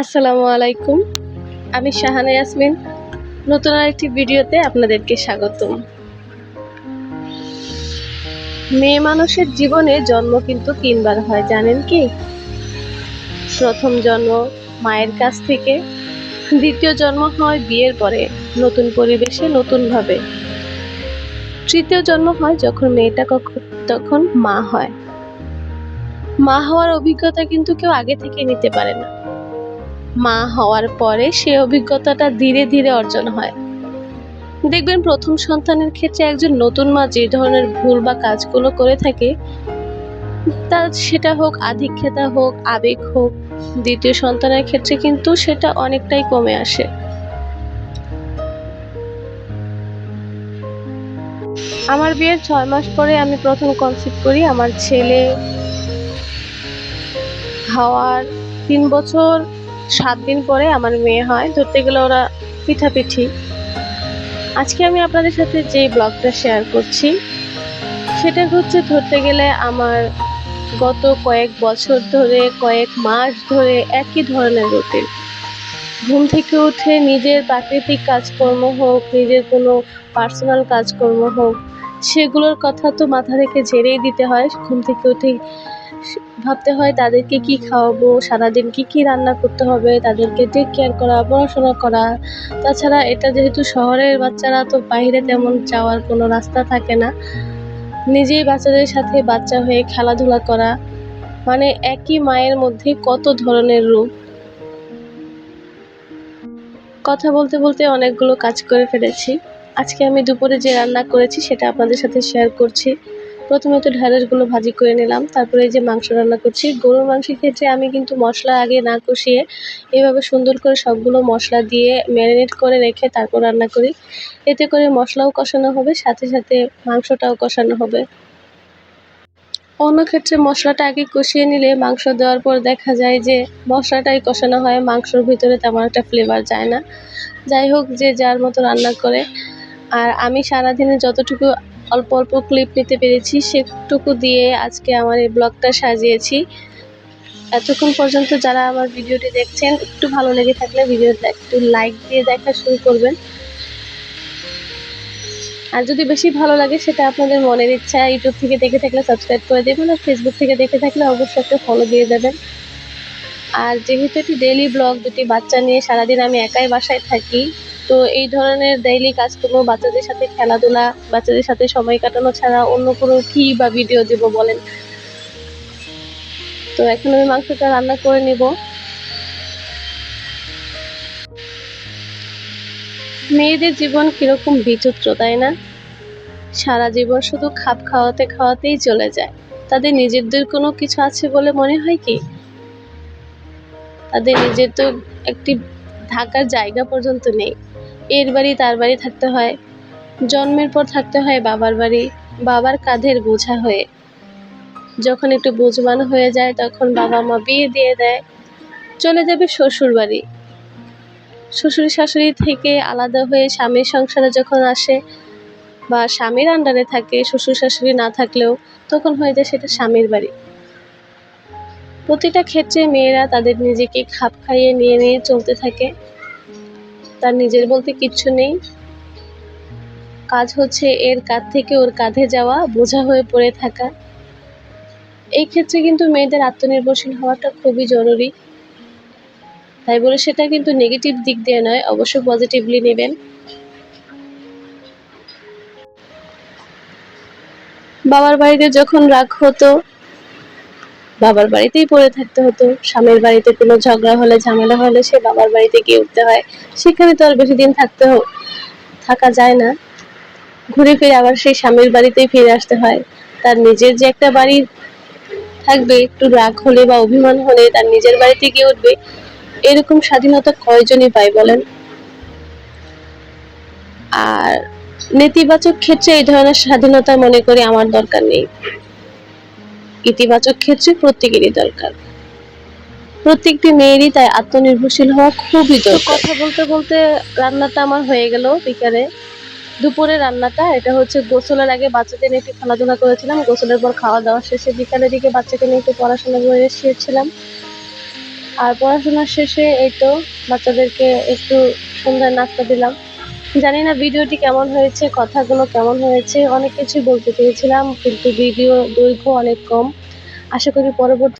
আসসালামু আলাইকুম। আমি শাহানা ইয়াসমিন। নতুন আরেকটি ভিডিওতে আপনাদেরকে স্বাগতম। মেয়ে মানুষের জীবনে জন্ম কিন্তু তিনবার হয়, জানেন কি? প্রথম জন্ম মায়ের কাছ থেকে, দ্বিতীয় জন্ম হয় বিয়ের পরে, নতুন পরিবেশে, নতুনভাবে। তৃতীয় জন্ম হয় যখন মেয়েটা কখন তখন মা হয়। মা হওয়ার অভিজ্ঞতা কিন্তু কেউ আগে থেকে নিতে পারে না। মা হওয়ার পরে সে অভিজ্ঞতাটা ধীরে ধীরে অর্জন হয়। দেখবেন প্রথম সন্তানের ক্ষেত্রে একজন নতুন মা যে ধরনের ভুল বা কাজগুলো করে থাকে, তা সেটা হোক আধিক্যতা হোক, আবেগ হোক, দ্বিতীয় সন্তানের ক্ষেত্রে কিন্তু সেটা অনেকটাই কমে আসে। আমার বিয়ের ছয় মাস পরে আমি প্রথম কনসিভ করি আমার ছেলে হওয়ার তিন বছর সাত দিন পরে আমার মেয়ে হয়। ধরতে গেলে ওরা পিঠাপিঠি। আজকে আমি আপনাদের সাথে যে ব্লগটা শেয়ার করছি, সেটা হচ্ছে ধরতে গেলে আমার গত কয়েক বছর ধরে, কয়েক মাস ধরে একই ধরনের রুটিন ঘুম থেকে উঠে নিজের প্রাকৃতিক কাজকর্ম হোক, নিজের কোনো পার্সোনাল কাজকর্ম হোক সেগুলোর কথা তো মাথা রেখে ঝেড়েই দিতে হয়, ঘুম থেকে উঠে ভাবতে হয় তাদেরকে কি খাওয়াবো, সারাদিন কি কি রান্না করতে হবে, তাদেরকে টেক কেয়ার করা, পড়াশোনা করা। তাছাড়া এটা যেহেতু শহরের বাচ্চারা, তো বাইরে তেমন যাওয়ার কোনো রাস্তা থাকে না। নিজেই বাচ্চাদের সাথে বাচ্চা হয়ে খেলাধুলা করা মানে একই মায়ের মধ্যে কত ধরনের রূপ কথা বলতে বলতে অনেকগুলো কাজ করে ফেলেছি। আজকে আমি দুপুরে যে রান্না করেছি সেটা আপনাদের সাথে শেয়ার করছি। প্রথমে তো ঢ্যাঁড়সগুলো ভাজি করে নিলাম, তারপরে এই যে মাংস রান্না করছি। গরুর মাংসের ক্ষেত্রে আমি কিন্তু মশলা আগে না কষিয়ে এভাবে সুন্দর করে সবগুলো মশলা দিয়ে ম্যারিনেট করে রেখে তারপর রান্না করি। এতে করে মশলাও কষানো হবে, সাথে সাথে মাংসটাও কষানো হবে। অন্য ক্ষেত্রে মশলাটা আগে কষিয়ে নিলে মাংস দেওয়ার পর দেখা যায় যে মশলাটাই কষানো হয়, মাংসর ভিতরে তেমন একটা ফ্লেভার যায় না। যাই হোক, যে যার মতো রান্না করে। আর আমি সারাদিনে যতটুকু অল্প অল্প ক্লিপ নিতে পেরেছি, সেটুকু দিয়ে আজকে আমার এই ব্লগটা সাজিয়েছি। এতক্ষণ পর্যন্ত যারা আমার ভিডিওটি দেখছেন, একটু ভালো লেগে থাকলে ভিডিওটা একটু লাইক দিয়ে দেখা শুরু করবেন। আর যদি বেশি ভালো লাগে, সেটা আপনাদের মনের ইচ্ছা ইউটিউব থেকে দেখে থাকলে সাবস্ক্রাইব করে দেবেন আর ফেসবুক থেকে দেখে থাকলে অবশ্যই একটা ফলো দিয়ে দেবেন। আর যেহেতু একটি ডেইলি ব্লগ দুটি বাচ্চা নিয়ে সারাদিন আমি একাই বাসায় থাকি তো এই ধরনের ডেইলি কাজকর্ম বাচ্চাদের সাথে খেলাধুলা, বাচ্চাদের সাথে সময় কাটানো ছাড়া অন্য কোনো কী বা ভিডিও দেব বলেন? তো এখন আমি মাংসটা রান্না করে নেব। মেয়েদের জীবন কীরকম বিচিত্র, তাই না? সারা জীবন শুধু খাপ খাওয়াতে খাওয়াতেই চলে যায়। তাদের নিজেদের কোনো কিছু আছে বলে মনে হয় কি? তাদের নিজের তো একটি থাকার জায়গা পর্যন্ত নেই। এর বাড়ি তার বাড়ি থাকতে হয়। জন্মের পর থাকতে হয় বাবার বাড়ি, বাবার কাঁধের বোঝা হয়ে। যখন একটু বুঝবান হয়ে যায়, তখন বাবা মা বিয়ে দিয়ে দেয়। চলে যাবে শ্বশুর বাড়ি। শ্বশুর শাশুড়ি থেকে আলাদা হয়ে স্বামীর সংসারে যখন আসে বা স্বামীর আন্ডারে থাকে, শ্বশুর শাশুড়ি না থাকলেও, তখন হয়ে যায় সেটা স্বামীর বাড়ি। প্রতিটা ক্ষেত্রে মেয়েরা তাদের নিজেকে খাপ খাইয়ে নিয়ে নিয়ে চলতে থাকে। তার নিজের বলতে কিচ্ছু নেই। কাজ হচ্ছে এর কাঁধ থেকে ওর কাঁধে যাওয়া, বোঝা হয়ে পড়ে থাকা। এই ক্ষেত্রে কিন্তু মেয়েদের আত্মনির্ভরশীল হওয়াটা খুবই জরুরি। তাই বলে সেটা কিন্তু নেগেটিভ দিক দিয়ে নয়, অবশ্য পজিটিভলি নেবেন। বাবার বাড়িতে যখন রাগ হতো বাবার বাড়িতেই পড়ে থাকতে হতো। স্বামীর বাড়িতে কোনো ঝগড়া হলে, ঝামেলা হলে সে বাবার বাড়িতে গিয়ে উঠতে হয়। সেখানে তো আর বেশি দিন থাকতে থাকা যায় না। ঘুরে ফিরে আবার সেই স্বামীর বাড়িতেই ফিরে আসতে হয়। তার নিজের যে একটা বাড়ি থাকবে, একটু রাগ হলে বা অভিমান হলে তার নিজের বাড়িতে গিয়ে উঠবে, এরকম স্বাধীনতা কয়জনই পায় বলেন? আর নেতিবাচক ক্ষেত্রে এই ধরনের স্বাধীনতা মনে করি আমার দরকার নেই। ইতিবাচক ক্ষেত্রে প্রত্যেকেরই দরকার। প্রত্যেকটি মেয়েরই তাই আত্মনির্ভরশীল হওয়া খুবই দরকার। কথা বলতে বলতে রান্নাটা আমার হয়ে গেল বিকালে। দুপুরে রান্নাটা এটা হচ্ছে গোসলের আগে বাচ্চাদের নিয়ে একটু খেলাধুলা করেছিলাম। গোসলের পর খাওয়া দাওয়া শেষে বিকালের দিকে বাচ্চাকে নিয়ে একটু পড়াশোনা করে শুয়েছিলাম আর পড়াশোনা শেষে এই তো বাচ্চাদেরকে একটু সন্ধ্যায় নাস্তা দিলাম। জানি না ভিডিওটি কেমন হয়েছে, কথাগুলো কেমন হয়েছে, অনেক কিছু বলতে চেয়েছিলাম, কিন্তু ভিডিও দৈর্ঘ্য অনেক কম। আশা করি পরবর্তী